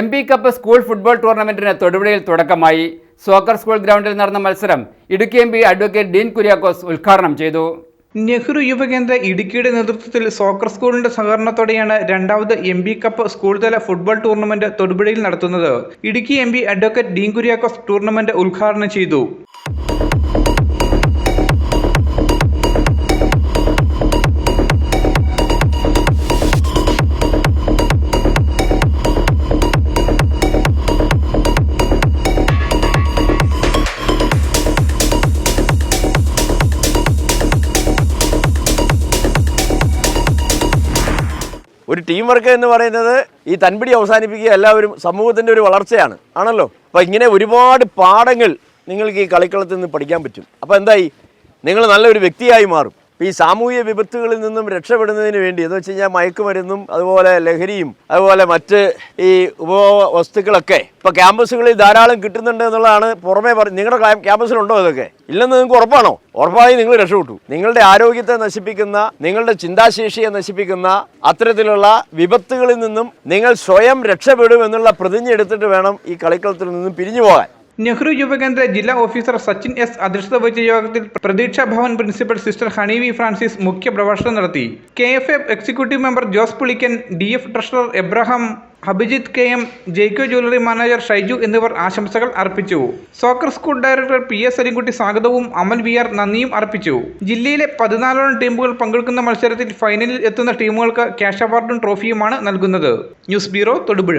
M P cup school football ടൂർണമെന്റിന് തൊടുപുഴയിൽ തുടക്കമായി. Soccer school ഗ്രൗണ്ടിൽ നടന്ന മത്സരം Idukki M P advocate Dean Kuriakose ഉദ്ഘാടനം ചെയ്തു. നെഹ്റു യുവകേന്ദ്ര ഇടുക്കിയുടെ നേതൃത്വത്തിൽ സോക്കർ സ്കൂളിന്റെ സഹകരണത്തോടെയാണ് രണ്ടാമത് എം ബി കപ്പ് സ്കൂൾ തല ഫുട്ബോൾ ടൂർണമെന്റ് തൊടുപുഴയിൽ നടത്തുന്നത്. Idukki M P advocate Dean Kuriakose tournament ഉദ്ഘാടനം ചെയ്തു. ഒരു ടീം വർക്ക് എന്ന് പറയുന്നത് ഈ തൻപിടി അവസാനിപ്പിക്കുക എല്ലാവരും സമൂഹത്തിന്റെ ഒരു വളർച്ചയാണ്. ആണല്ലോ? അപ്പോൾ ഇങ്ങനെ ഒരുപാട് പാഠങ്ങൾ നിങ്ങൾക്ക് ഈ കളിക്കളത്തിൽ നിന്ന് പഠിക്കാൻ പറ്റും. അപ്പോൾ എന്തായി? നിങ്ങൾ നല്ലൊരു വ്യക്തിയായി മാറും. ഇപ്പോൾ ഈ സാമൂഹിക വിപത്തുകളിൽ നിന്നും രക്ഷപ്പെടുന്നതിന് വേണ്ടി എന്ന് വെച്ച് കഴിഞ്ഞാൽ മയക്കുമരുന്നും അതുപോലെ ലഹരിയും അതുപോലെ മറ്റ് ഈ ഉപഭോഗ വസ്തുക്കളൊക്കെ ഇപ്പോൾ ക്യാമ്പസുകളിൽ ധാരാളം കിട്ടുന്നുണ്ട് എന്നുള്ളതാണ് പുറമേ പറഞ്ഞു നിങ്ങളുടെ ക്യാ- ക്യാമ്പസിലുണ്ടോ ഇതൊക്കെ? ഇല്ലെന്ന് നിങ്ങൾക്ക് ഉറപ്പാണോ? ഉറപ്പായി നിങ്ങൾ രക്ഷപ്പെട്ടു. നിങ്ങളുടെ ആരോഗ്യത്തെ നശിപ്പിക്കുന്ന നിങ്ങളുടെ ചിന്താശേഷിയെ നശിപ്പിക്കുന്ന അത്തരത്തിലുള്ള വിപത്തുകളിൽ നിന്നും നിങ്ങൾ സ്വയം രക്ഷപ്പെടും എന്നുള്ള പ്രതിജ്ഞ എടുത്തിട്ട് വേണം ഈ കളിക്കളത്തിൽ നിന്നും പിരിഞ്ഞു പോകാൻ. നെഹ്റു യുവകേന്ദ്ര ജില്ലാ ഓഫീസർ സച്ചിൻ എസ് അധ്യക്ഷത വഹിച്ച യോഗത്തിൽ Pratheeksha Bhavan principal sister Honey V Francis മുഖ്യ പ്രഭാഷണം നടത്തി. K F F executive member Jose Pulickan D F treasurer Abraham Abhijith K M Jaiko jewellery manager Shaiju എന്നിവർ ആശംസകൾ അർപ്പിച്ചു. Soccer school director P S Alinkutty സ്വാഗതവും Amal V R നന്ദിയും അർപ്പിച്ചു. ജില്ലയിലെ പതിനാലോളം ടീമുകൾ പങ്കെടുക്കുന്ന മത്സരത്തിൽ ഫൈനലിൽ എത്തുന്ന ടീമുകൾക്ക് ക്യാഷ് അവാർഡും ട്രോഫിയുമാണ് നൽകുന്നത്. News bureau Thodupuzha.